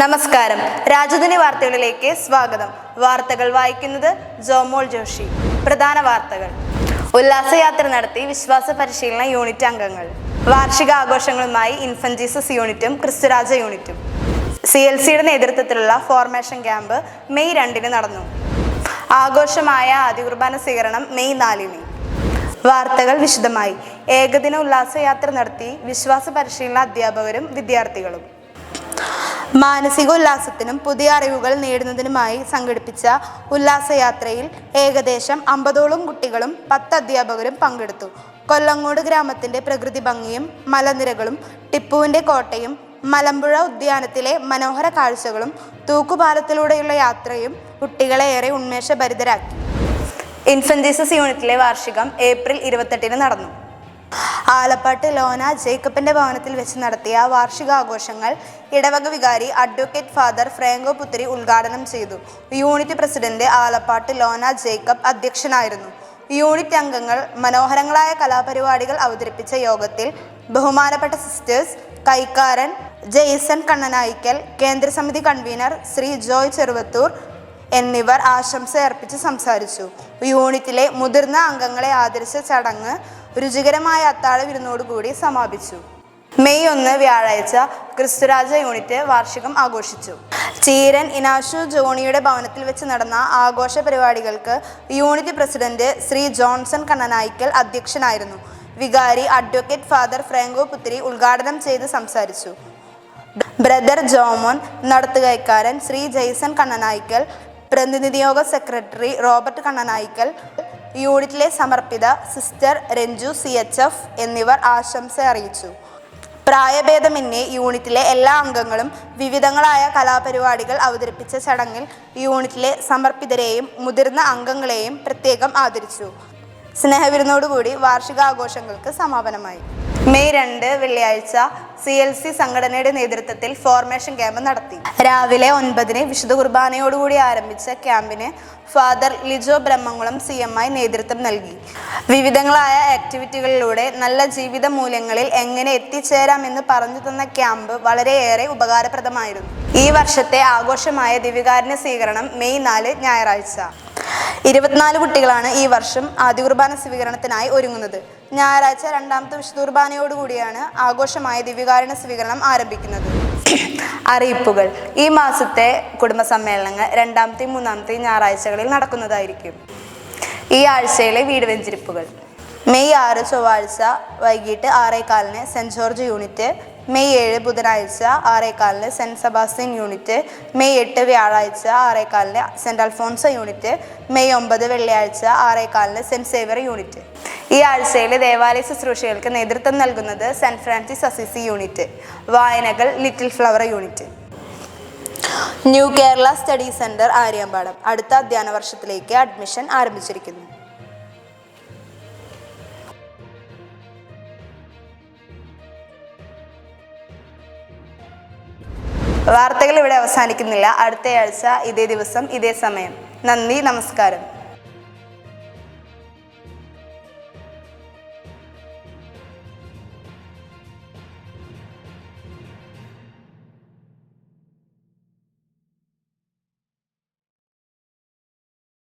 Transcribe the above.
നമസ്കാരം. രാജധാനി വാർത്തകളിലേക്ക് സ്വാഗതം. വാർത്തകൾ വായിക്കുന്നത് ജോമോൾ ജോഷി. പ്രധാന വാർത്തകൾ. ഉല്ലാസയാത്ര നടത്തി വിശ്വാസ പരിശീലന യൂണിറ്റ് അംഗങ്ങൾ. വാർഷിക ആഘോഷങ്ങളുമായി ഇൻഫൻജീസസ് യൂണിറ്റും ക്രിസ്തുരാജ യൂണിറ്റും. സി എൽ സിയുടെ നേതൃത്വത്തിലുള്ള ഫോർമേഷൻ ക്യാമ്പ് മെയ് രണ്ടിന് നടന്നു. ആഘോഷമായ അതികുർബാന സ്വീകരണം മെയ് നാലിന്. വാർത്തകൾ വിശദമായി. ഏകദിന ഉല്ലാസയാത്ര നടത്തി വിശ്വാസ പരിശീലന അധ്യാപകരും വിദ്യാർത്ഥികളും. മാനസിക ഉല്ലാസത്തിനും പുതിയ അറിവുകൾ നേടുന്നതിനുമായി സംഘടിപ്പിച്ച ഉല്ലാസയാത്രയിൽ ഏകദേശം അമ്പതോളം കുട്ടികളും പത്ത് അധ്യാപകരും പങ്കെടുത്തു. കൊല്ലങ്ങോട് ഗ്രാമത്തിന്റെ പ്രകൃതി ഭംഗിയും മലനിരകളും ടിപ്പുവിന്റെ കോട്ടയും മലമ്പുഴ ഉദ്യാനത്തിലെ മനോഹര കാഴ്ചകളും തൂക്കുപാലത്തിലൂടെയുള്ള യാത്രയും കുട്ടികളെ ഏറെ ഉന്മേഷഭരിതരാക്കി. ഇൻഫന്റ് യൂണിറ്റിലെ വാർഷികം ഏപ്രിൽ ഇരുപത്തെട്ടിന് നടന്നു. ആലപ്പാട്ട് ലോന ജേക്കബിന്റെ ഭവനത്തിൽ വെച്ച് നടത്തിയ വാർഷികാഘോഷങ്ങൾ ഇടവക വികാരി അഡ്വക്കേറ്റ് ഫാദർ ഫ്രാങ്കോ പുത്രി ഉദ്ഘാടനം ചെയ്തു. Unit president Alappatt Lona Jacob അധ്യക്ഷനായിരുന്നു. യൂണിറ്റ് അംഗങ്ങൾ മനോഹരങ്ങളായ കലാപരിപാടികൾ അവതരിപ്പിച്ച യോഗത്തിൽ ബഹുമാനപ്പെട്ട സിസ്റ്റേഴ്സ് കൈക്കാരൻ ജെയ്സൺ കണ്ണനായിക്കൽ കേന്ദ്രസമിതി കൺവീനർ ശ്രീ ജോയ് ചെറുവത്തൂർ എന്നിവർ ആശംസ അർപ്പിച്ച് സംസാരിച്ചു. യൂണിറ്റിലെ മുതിർന്ന അംഗങ്ങളെ ആദരിച്ച ചടങ്ങ് രുചികരമായ അത്താഴ വിരുന്നോടുകൂടി സമാപിച്ചു. മെയ് ഒന്ന് വ്യാഴാഴ്ച ക്രിസ്തുരാജ യൂണിറ്റ് വാർഷികം ആഘോഷിച്ചു. ചീരൻ ഇനാഷു ജോണിയുടെ ഭവനത്തിൽ വെച്ച് നടന്ന ആഘോഷ പരിപാടികൾക്ക് യൂണിറ്റ് പ്രസിഡന്റ് ശ്രീ ജോൺസൺ കണ്ണനായിക്കൽ അധ്യക്ഷനായിരുന്നു. വികാരി അഡ്വക്കേറ്റ് ഫാദർ ഫ്രാങ്കോ പുത്രി ഉദ്ഘാടനം ചെയ്ത് സംസാരിച്ചു. ബ്രദർ ജോമോൻ നടത്തുകൈക്കാരൻ ശ്രീ ജെയ്സൺ കണ്ണനായിക്കൽ പ്രതിനിധിയോഗ സെക്രട്ടറി റോബർട്ട് കണ്ണനായിക്കൽ യൂണിറ്റിലെ സമർപ്പിത sister Ranju C H F എന്നിവർ ആശംസ അറിയിച്ചു. പ്രായഭേദമന്യേ യൂണിറ്റിലെ എല്ലാ അംഗങ്ങളും വിവിധങ്ങളായ കലാപരിപാടികൾ അവതരിപ്പിച്ച ചടങ്ങിൽ യൂണിറ്റിലെ സമർപ്പിതരെയും മുതിർന്ന അംഗങ്ങളെയും പ്രത്യേകം ആദരിച്ചു. സ്നേഹവിരുന്നോടുകൂടി വാർഷികാഘോഷങ്ങൾക്ക് സമാപനമായി. മെയ് രണ്ട് വെള്ളിയാഴ്ച സി എൽ സി സംഘടനയുടെ നേതൃത്വത്തിൽ ഫോർമേഷൻ ക്യാമ്പ് നടത്തി. രാവിലെ ഒൻപതിന് വിശുദ്ധ കുർബാനയോടുകൂടി ആരംഭിച്ച ക്യാമ്പിന് father Lijo Brahmamkulam C M I നേതൃത്വം നൽകി. വിവിധങ്ങളായ ആക്ടിവിറ്റികളിലൂടെ നല്ല ജീവിത മൂല്യങ്ങളിൽ എങ്ങനെ എത്തിച്ചേരാമെന്ന് പറഞ്ഞു തന്ന ക്യാമ്പ് വളരെയേറെ ഉപകാരപ്രദമായിരുന്നു. ഈ വർഷത്തെ ആഘോഷമായ ദിവികാരുണ്യ സ്വീകരണം മെയ് നാല് ഞായറാഴ്ച. ഇരുപത്തിനാല് കുട്ടികളാണ് ഈ വർഷം ആദ്യ കുർബാന സ്വീകരണത്തിനായി ഒരുങ്ങുന്നത്. ഞായറാഴ്ച രണ്ടാമത്തെ വിശുദ്ധ കുർബാനയോടുകൂടിയാണ് ആഘോഷമായ ദിവ്യകാരണ സ്വീകരണം ആരംഭിക്കുന്നത്. അറിയിപ്പുകൾ. ഈ മാസത്തെ കുടുംബ സമ്മേളനങ്ങൾ രണ്ടാമത്തെയും മൂന്നാമത്തെയും ഞായറാഴ്ചകളിൽ നടക്കുന്നതായിരിക്കും. ഈ ആഴ്ചയിലെ വീട് വെഞ്ചിരിപ്പുകൾ. മെയ് ആറ് ചൊവ്വാഴ്ച വൈകിട്ട് ആറേകാലിന് സെന്റ് ജോർജ് യൂണിറ്റ് മെയ് ഏഴ് ബുധനാഴ്ച ആറേക്കാലിന് സെന്റ് സെബാസ്റ്റ്യൻ യൂണിറ്റ് മെയ് എട്ട് വ്യാഴാഴ്ച ആറേക്കാലിന് സെന്റ് അൽഫോൺസ യൂണിറ്റ് മെയ് ഒമ്പത് വെള്ളിയാഴ്ച ആറേക്കാലിന് സെന്റ് സേവർ യൂണിറ്റ്. ഈ ആഴ്ചയിൽ ദേവാലയ ശുശ്രൂഷകൾക്ക് നേതൃത്വം നൽകുന്നത് saint Francis Assisi unit വായനകൾ little flower unit. New Kerala study centre Aryampadam അടുത്ത അധ്യയന വർഷത്തിലേക്ക് അഡ്മിഷൻ ആരംഭിച്ചിരിക്കുന്നു. വാർത്തകൾ ഇവിടെ അവസാനിക്കുന്നില്ല. അടുത്തയാഴ്ച ഇതേ ദിവസം ഇതേ സമയം. നന്ദി നമസ്കാരം.